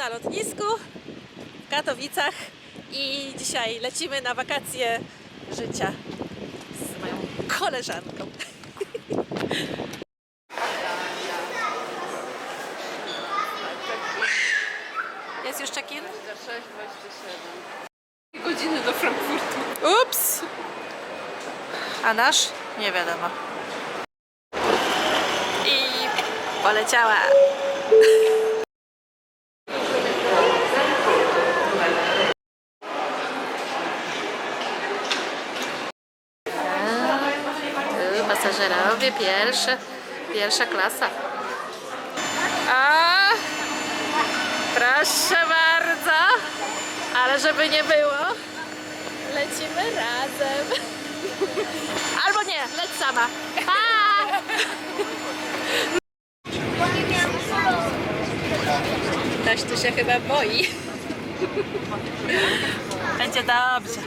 na lotnisku w Katowicach i dzisiaj lecimy na wakacje życia z moją koleżanką. Jest już check-in? Godziny do Frankfurtu. Ups! A nasz? Nie wiadomo. I poleciała. Tu pasażerowie, pierwsze, pierwsza klasa. A, proszę bardzo. Ale żeby nie było, lecimy razem. Albo nie, leć sama. Pa! Ktoś tu się chyba boi. Będzie dobrze.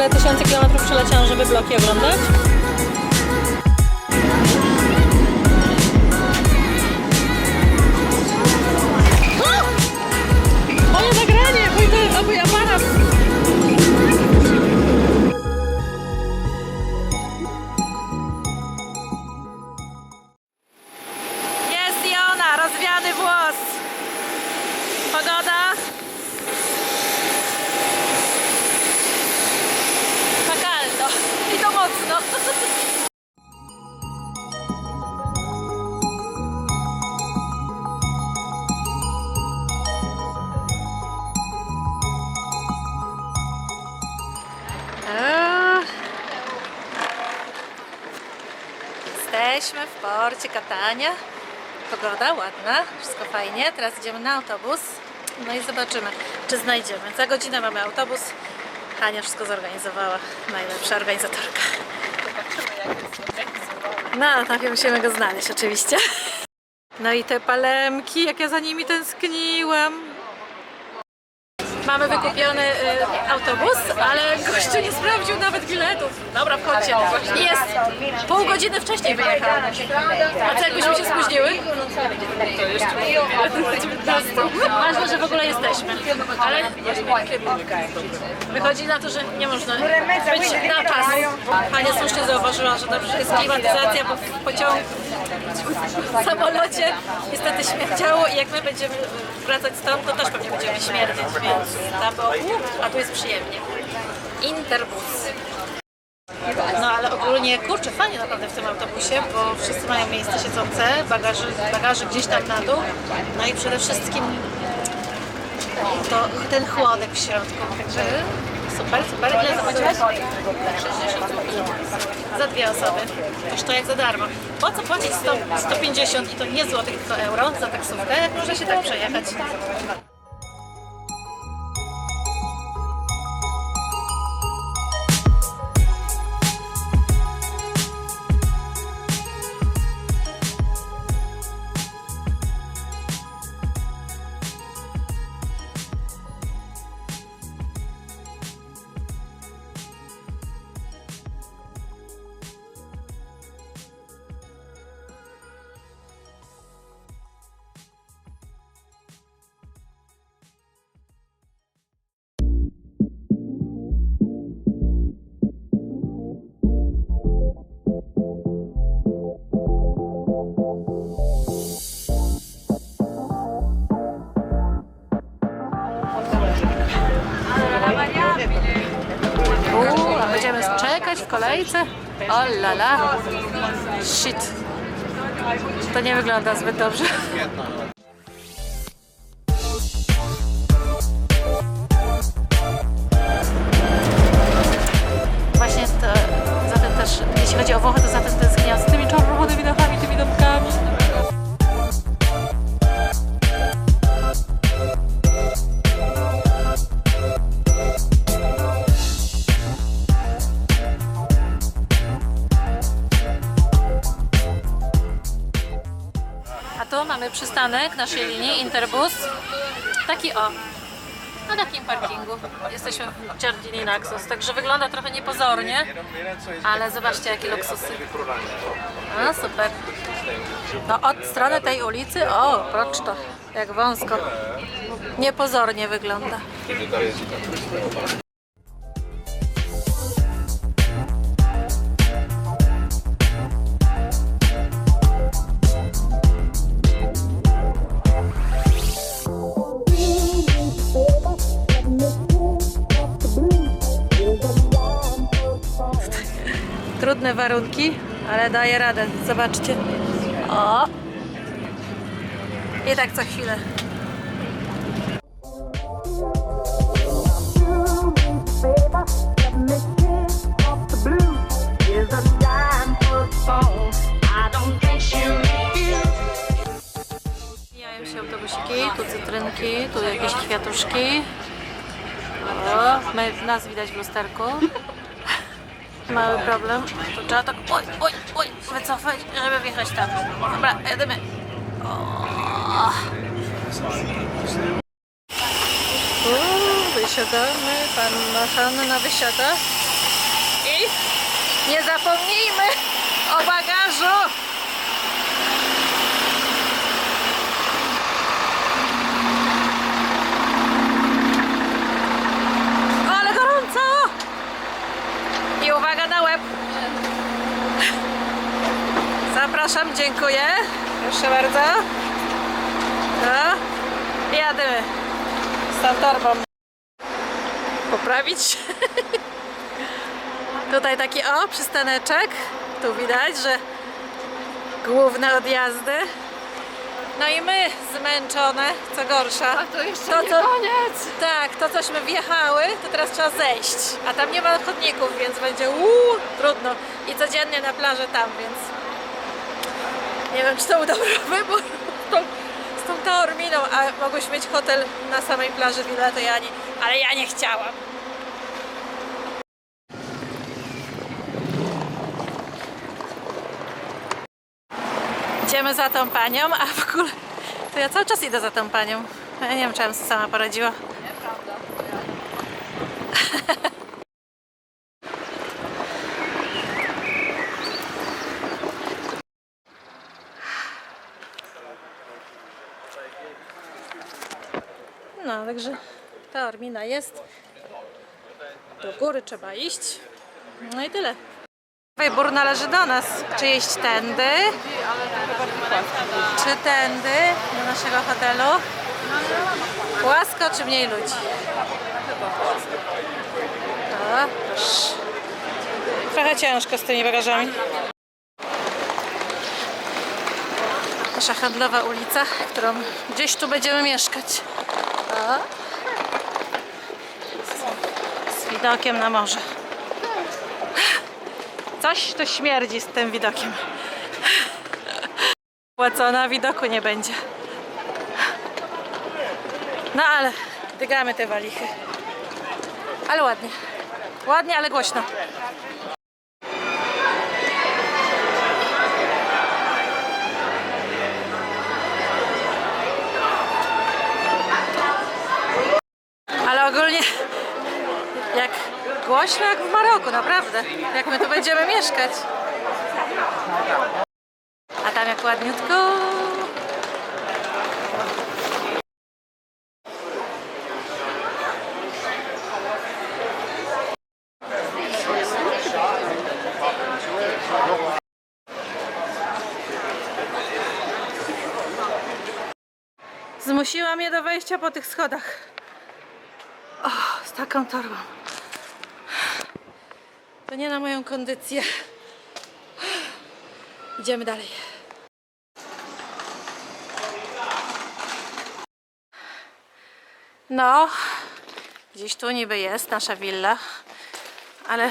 Tyle tysięcy kilometrów przeleciałam, żeby bloki oglądać. Jesteśmy w porcie Katania. Pogoda ładna, wszystko fajnie. Teraz idziemy na autobus. No i zobaczymy, czy znajdziemy. Za godzinę mamy autobus. Hania wszystko zorganizowała. Najlepsza organizatorka. No, najpierw musimy go znaleźć oczywiście. No i te palemki, jak ja za nimi tęskniłam. Mamy wykupiony y, autobus, ale gościu nie sprawdził nawet biletów. Dobra, wchodźcie. I Jest pół godziny wcześniej wyjechał. A co jakbyśmy się spóźniły? Ważne, że w ogóle jesteśmy. Ale wychodzi na to, że nie można być na czas. Pani słusznie zauważyła, że dobrze jest klimatyzacja, bo w pociągu w samolocie niestety śmierdziało i jak my będziemy wracać stąd, to też pewnie będziemy śmierdzieć, więc tam było, a tu jest przyjemnie. Interbus. No ale ogólnie, kurczę, fajnie naprawdę w tym autobusie, bo wszyscy mają miejsce siedzące, bagaży, bagaży gdzieś tam na dół, no i przede wszystkim to ten chłodek w środku, także super, super. Ile zapłaciłeś? 60 zł. Za dwie osoby. Już to jak za darmo. Po co płacić 100, 150 i to nie złotych, tylko euro za taksówkę, jak można się tak przejechać? Czekać w kolejce? O la la. Shit. To nie wygląda zbyt dobrze. Właśnie to, za tym też, jeśli chodzi o Włochy, to za tym mamy przystanek naszej linii Interbus. Taki o, na takim parkingu. Jesteśmy w Giardini Naxos, także wygląda trochę niepozornie, ale zobaczcie jakie luksusy. A, super. No od strony tej ulicy, o, procz to, jak wąsko. Niepozornie wygląda. Warunki, ale daje radę. Zobaczcie. O! I tak co chwilę. Mijają się autobusiki, tu cytrynki, tu jakieś kwiatuszki. O, nas widać w lusterku. Mały problem. To trzeba tak oj, oj, oj, wycofać, żeby wjechać tam. Dobra, jedziemy. O. Uuu, wysiadamy. Pan Hanna wysiada. I nie zapomnijmy o bagażu. Ale gorąco! Uwaga na łeb. Zapraszam, dziękuję. Proszę bardzo. No. I. Z tą torbą. Poprawić. Tutaj taki o, przystaneczek. Tu widać, że główne odjazdy. No i my zmęczone, co gorsza. A to jeszcze To, nie co- koniec. Tak, to cośmy wjechały, to teraz trzeba zejść. A tam nie ma chodników, więc będzie uuu, trudno. I codziennie na plażę tam, więc nie wiem, czy to był dobry wybór z tą, z tą Taorminą, a mogłyśmy mieć hotel na samej plaży Villa ale ja nie chciałam. Idziemy za tą panią, a w ogóle to ja cały czas idę za tą panią. Ja nie wiem, czy ja sama poradziła. No, także ta Ormina jest. Do góry trzeba iść. No i tyle. Wybór należy do nas. Czy jeść tędy, czy tędy do naszego hotelu. Płasko czy mniej ludzi? O, proszę. Trochę ciężko z tymi bagażami. Nasza handlowa ulica, którą gdzieś tu będziemy mieszkać. O. Z widokiem na morze. Coś tu śmierdzi z tym widokiem. Płacona widoku nie będzie. No ale dygamy te walichy. Ale ładnie. Ładnie, ale głośno. Ale ogólnie głośno jak w Maroku, naprawdę. Jak my tu będziemy mieszkać. A tam jak ładniutko. Zmusiła mnie do wejścia po tych schodach. O, z taką torbą. To nie na moją kondycję. Idziemy dalej. No, gdzieś tu niby jest nasza willa, ale,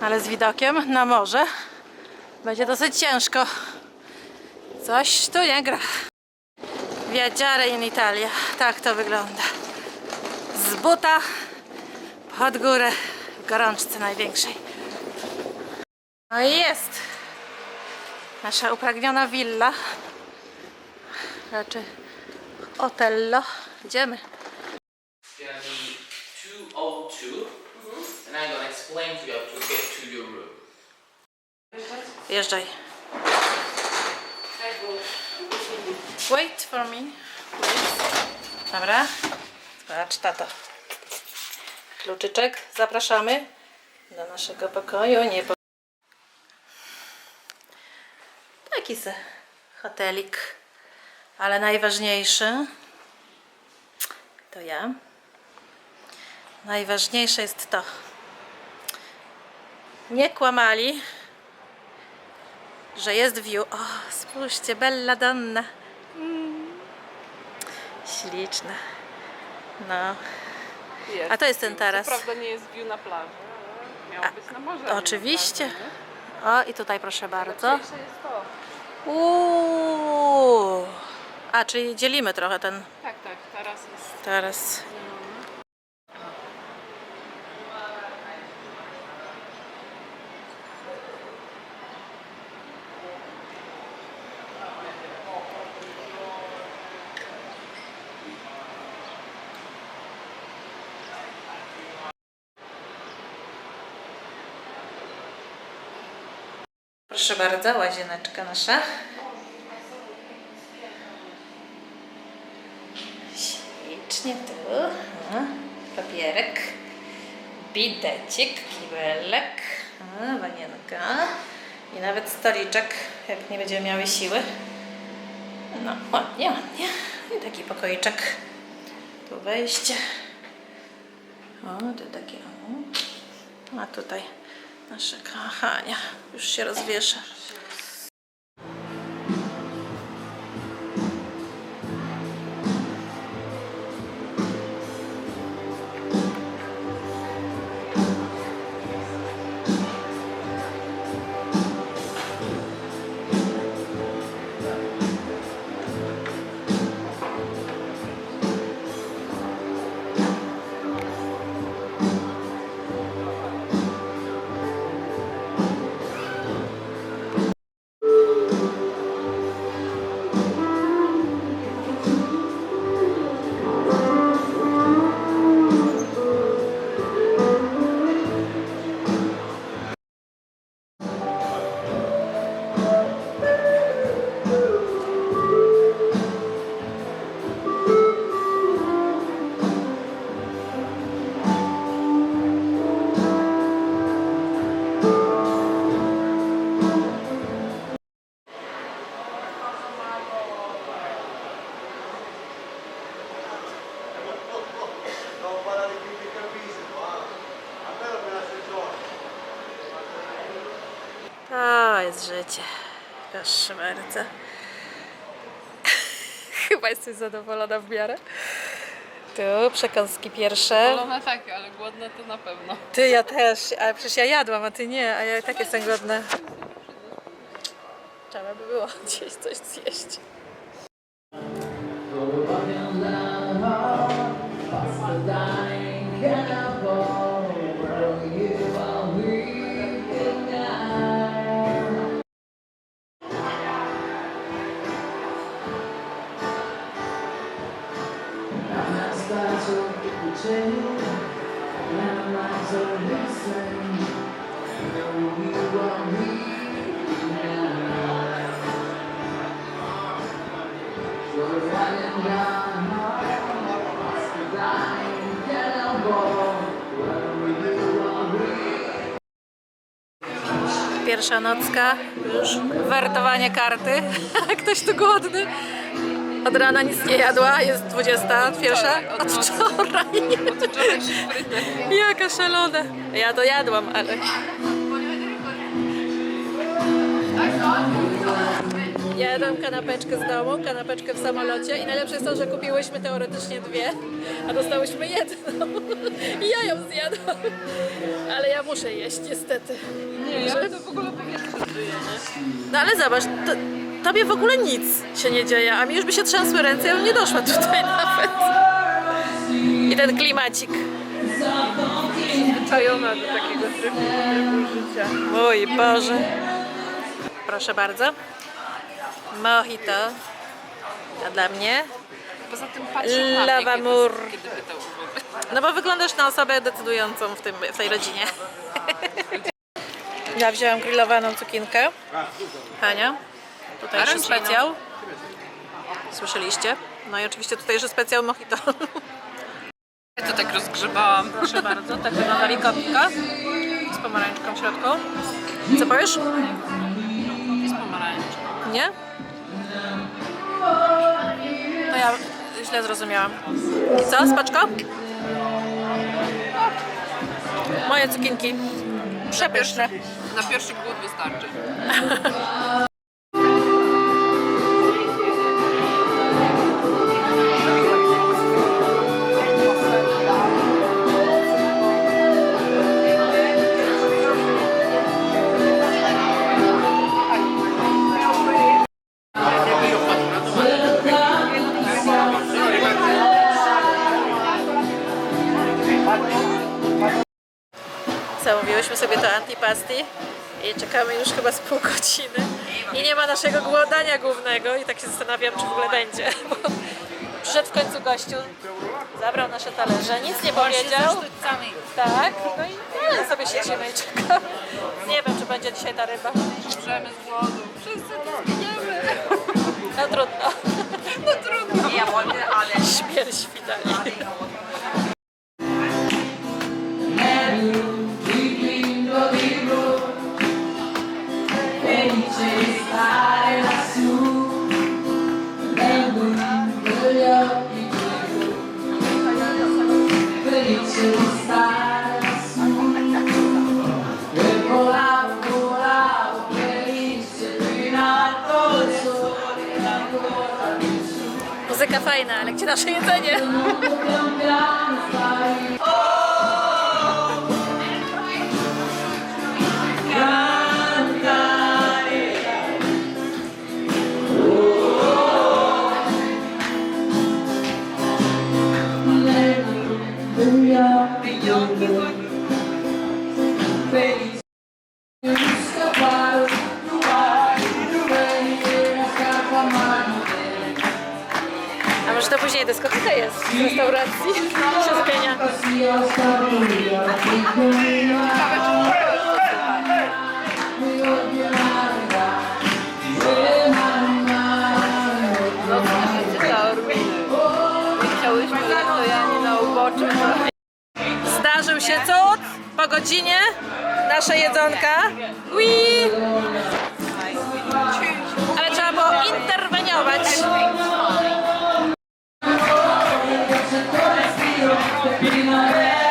ale z widokiem na morze będzie dosyć ciężko. Coś tu nie gra. Viaggiare in Italia. Tak to wygląda. Z buta pod górę gorączce największej. No i jest. Nasza upragniona willa. Znaczy Otello. Idziemy. gonna be 202, and I'm gonna explain to you how to get to your room. Wjeżdżaj. Wait for me. Dobra. Patrz, tato. Kluczyczek. Zapraszamy do naszego pokoju. Nie po... Taki se hotelik. Ale najważniejszy to ja. Najważniejsze jest to. Nie kłamali, że jest view. O, spójrzcie, Bella Donna. Mm. Śliczna. No, Jest. A to jest ten taras. Co prawda nie jest view na plaży, ale miało być na morze. a nie na oczywiście. plaży, O, i tutaj proszę bardzo. Jest to. Uuu. A, czyli dzielimy trochę ten Tak, tak, taras jest. taras. Proszę bardzo, łazieneczka nasza. Ślicznie tu. Papierek. Bidecik, kibelek. Wanienka. I nawet stoliczek, jak nie będziemy miały siły. No, ładnie, ładnie. I taki pokoiczek. Tu wejście. O, tu takie. A tutaj nasze kochania. Już się rozwiesza. Jesteś zadowolona w miarę. Tu przekąski pierwsze. Polone takie, ale głodne to na pewno. Ty, ja też, ale przecież ja jadłam, a ty nie, a ja i tak jestem głodna. Trzeba by było gdzieś coś zjeść. Pierwsza nocka, już wertowanie karty. Ktoś tu głodny. Od rana nic nie jadła, jest 21. Od wczoraj. Jaka szalona. Ja to jadłam, ale... Ja jadłam kanapeczkę z domu, kanapeczkę w samolocie i najlepsze jest to, że kupiłyśmy teoretycznie dwie, a dostałyśmy jedną. I ja ją zjadłam. Ale ja muszę jeść niestety. Nie, ja to w ogóle powietrze żyję, nie? No ale zobacz, to, tobie w ogóle nic się nie dzieje, a mi już by się trzęsły ręce, ja bym nie doszła tutaj nawet. I ten klimacik. Czajona do takiego trybu, trybu życia. Mój Boże. Proszę bardzo. Mojito. A dla mnie? Poza tym na kiedy pytał o. No bo wyglądasz na osobę decydującą w, tym, w tej rodzinie. Ja wzięłam grillowaną cukinkę. Hania. Tutejszy Aręcino. specjał. Słyszeliście? No i oczywiście tutejszy specjał mojito. Ja to tak rozgrzebałam. Proszę bardzo, tak wygląda likopika z pomarańczką w środku. Co powiesz? Jest pomarańcz. Nie? To ja źle zrozumiałam. I co, spaczko? Moje cukinki. Przepyszne. Na pierwszy głód wystarczy. Sobie to antipasti i czekamy już chyba z pół godziny. I nie ma naszego głodania głównego i tak się zastanawiam, czy w ogóle będzie. Bo przyszedł w końcu gościu, zabrał nasze talerze, nic nie powiedział. Tak, no i ale sobie siedzimy i czekamy. Nie wiem, czy będzie dzisiaj ta ryba. Umrzemy z głodu. Wszyscy to zginiemy. No trudno. No trudno. Ja wolę, ale... Śmierć widali. Muzyka A może to później dyskoteka jest w restauracji? się zmienia. Się cud po godzinie. Nasze jedzonka. Ui! Ale trzeba było interweniować. Perché ti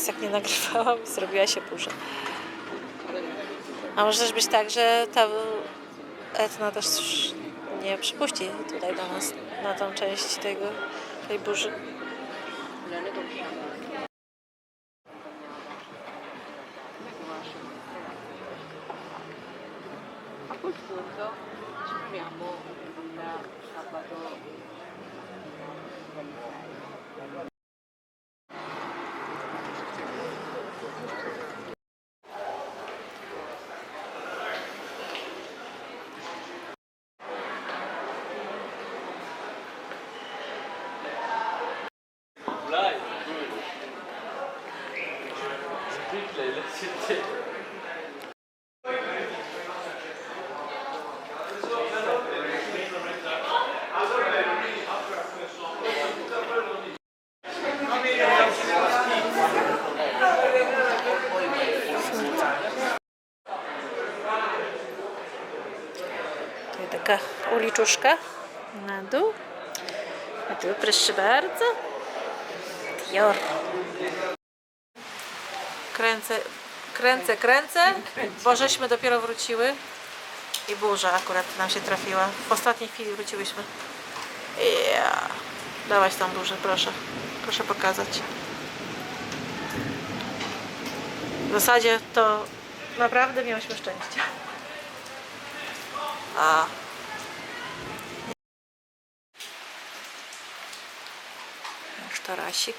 teraz jak nie nagrywałam, zrobiła się burza. A może też być tak, że ta Etna też nie przypuści tutaj do nas na tą część tego, tej burzy. Uliczuszka na dół. A tu proszę bardzo. Dior. Kręcę, kręcę, kręcę, bo żeśmy dopiero wróciły i burza akurat nam się trafiła. W ostatniej chwili wróciłyśmy. Ja. Dałaś tam burzę, proszę. Proszę pokazać. W zasadzie to naprawdę miałyśmy szczęście. A. Już tarasik.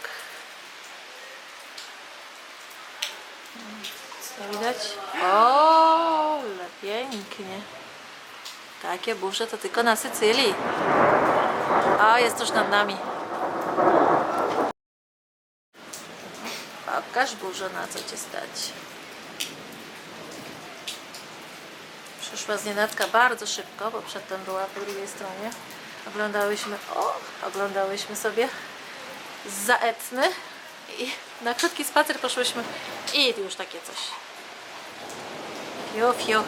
Co widać? O, ale pięknie. Takie burze to tylko na Sycylii. A, jest tuż nad nami. Pokaż burzę, na co cię stać. Przyszła znienacka bardzo szybko, bo przedtem była po drugiej stronie. Oglądałyśmy, o, oglądałyśmy sobie za Etny i na krótki spacer poszłyśmy i już takie coś. Fiu, fiu.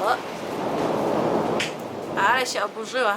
O. Ale się oburzyła.